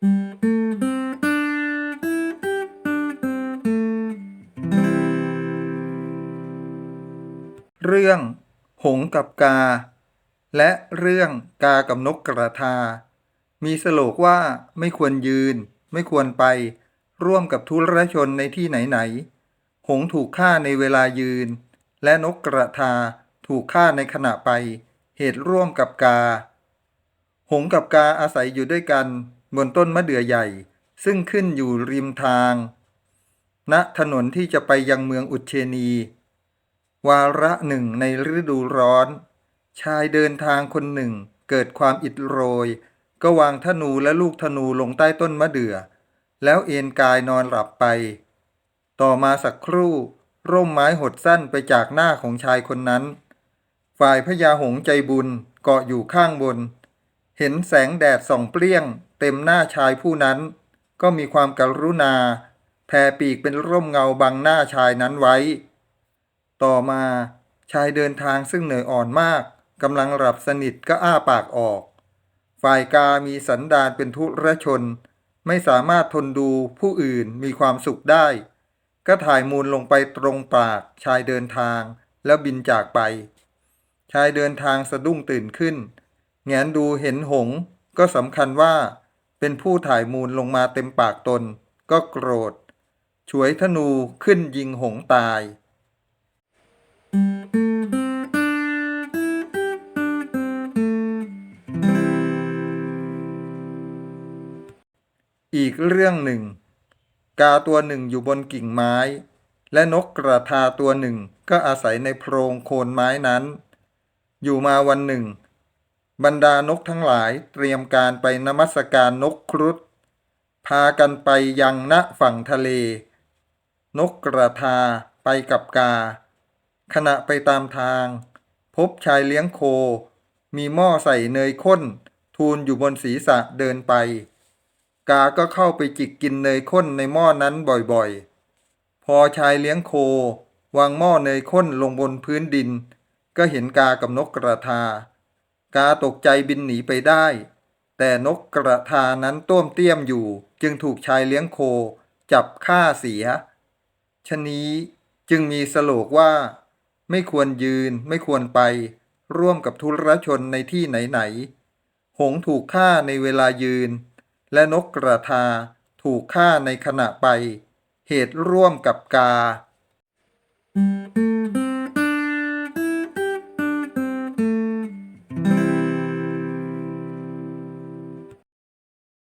เรื่อง หงกับกา และเรื่องกากับนกกระทา มีสโลกว่าไม่ควรยืน ไม่ควรไป ร่วมกับทุรชนในที่ไหนๆหงถูกฆ่าในเวลายืน และนกกระทาถูกฆ่าในขณะไป เหตุร่วมกับกา หงกับกาอาศัยอยู่ด้วยกัน บนต้นมะเดื่อใหญ่ ซึ่งขึ้นอยู่ริมทาง ณถนนที่จะไปยังเมืองอุเชนี วาระหนึ่งในฤดูร้อน ชายเดินทางคนหนึ่งเกิดความอิดโรย ก็วางธนูและลูกธนูลงใต้ต้นมะเดื่อ แล้วเอนกายนอนหลับไป ต่อมาสักครู่ ร่มไม้หดสั้นไปจากหน้าของชายคนนั้น ฝ่ายพญาหงใจบุญเกาะอยู่ข้างบน เห็นแสงแดดส่องเปรี้ยง เต็มหน้าชายผู้นั้น ก็มีความกรุณา แผ่ปีกเป็นร่มเงาบังหน้าชายนั้นไว้ ต่อมาชายเดินทางซึ่งเหนื่อยอ่อนมากกำลังหลับสนิทก็อ้าปากออก ฝ่ายกามีสันดานเป็นทุรชน ไม่สามารถทนดูผู้อื่นมีความสุขได้ ก็ถ่ายมูลลงไปตรงปากชายเดินทางแล้วบินจากไป ชายเดินทางสะดุ้งตื่นขึ้น แงนดูเห็นหง ก็สำคัญว่า เป็นผู้ถ่ายมูลลงมาเต็มปากตน ก็โกรธ ฉวยธนูขึ้นยิงหงตาย อีกเรื่องหนึ่ง กาตัวหนึ่งอยู่บนกิ่งไม้ และนกกระทาตัวหนึ่งก็อาศัยในโพรงโคนไม้นั้น อยู่มาวันหนึ่ง บรรดานกทั้งหลายเตรียมการไปนมัสการนกครุฑพากันไปยังณฝั่งทะเล นกกระทาไปกับกา ขณะไปตามทาง พบชายเลี้ยงโค มีหม้อใส่เนยข้น ทูลอยู่บนศีรษะเดินไป กาก็เข้าไปจิกกินเนยข้นในหม้อนั้นบ่อยๆ พอชายเลี้ยงโควางหม้อเนยข้นลงบนพื้นดิน ก็เห็นกากับนกกระทา กาตกใจบินหนีไปได้ แต่นกกระทานั้นต้วมเตี้ยมอยู่ จึงถูกชายเลี้ยงโค จับฆ่าเสีย ชนี้จึงมีสโลกว่า ไม่ควรยืนไม่ควรไป ร่วมกับทุรชนในที่ไหนๆหงถูกฆ่าในเวลายืน และนกกระทาถูกฆ่าในขณะไป เหตุร่วมกับกา